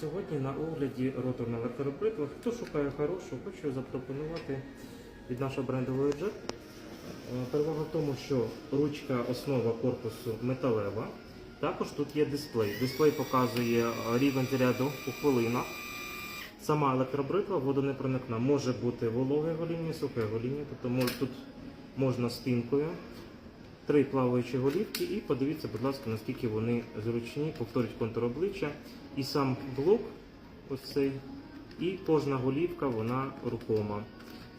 Сьогодні на огляді роторна електробритва. Хто шукає хорошу, хочу запропонувати від нашого брендового джет. Перевага в тому, що ручка, основа корпусу металева. Також тут є дисплей. Дисплей показує е, рівень заряду у хвилинах. Сама електробритва водонепроникна може бути вологе гоління, сухе гоління, тобто тут можна спінкою. Три плаваючі голівки і подивіться, будь ласка, наскільки вони зручні, повторюють контур обличчя. І сам блок, ось цей, і кожна голівка вона рухома.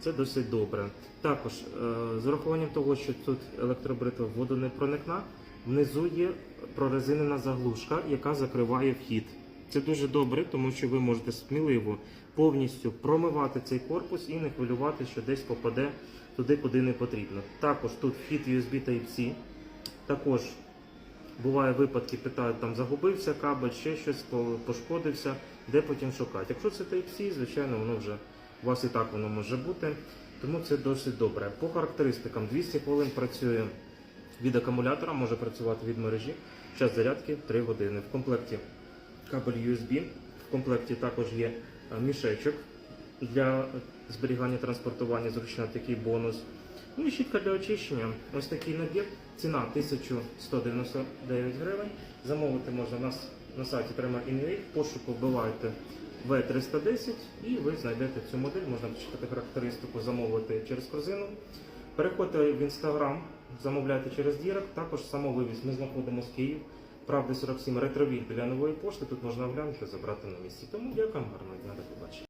Це досить добре. Також е, з урахуванням того, що тут електробритва водонепроникна, внизу є прорезинена заглушка, яка закриває вхід. Це дуже добре, тому що ви можете сміливо повністю промивати цей корпус і не хвилювати, що десь попаде туди, куди не потрібно. Також тут вхід USB Type-C. Також буває випадки, питають, там загубився кабель, ще щось пошкодився, де потім шукати. Якщо це Type-C, звичайно, воно вже у вас і так воно може бути, тому це досить добре. По характеристикам 200 хвилин працює від акумулятора, може працювати від мережі. Час зарядки 3 години. В комплекті кабель USB. В комплекті також є е, мішечок для зберігання транспортування, зручна такий бонус. Ну і щітка для очищення. Ось такий набір. Ціна 1199 гривень. Замовити можна нас на сайті Tremor In.ua. В пошуку вбиваєте V310 і ви знайдете цю модель. Можна почитати характеристику, замовити через корзину. Переходьте в інстаграм, замовляйте через Дірект. Також самовивіз. Ми знаходимося в Київ. Правди 47 ретровіль біля нової пошти. Тут можна оглянути, забрати на місці. Тому дякую, гарного дня, до побачення.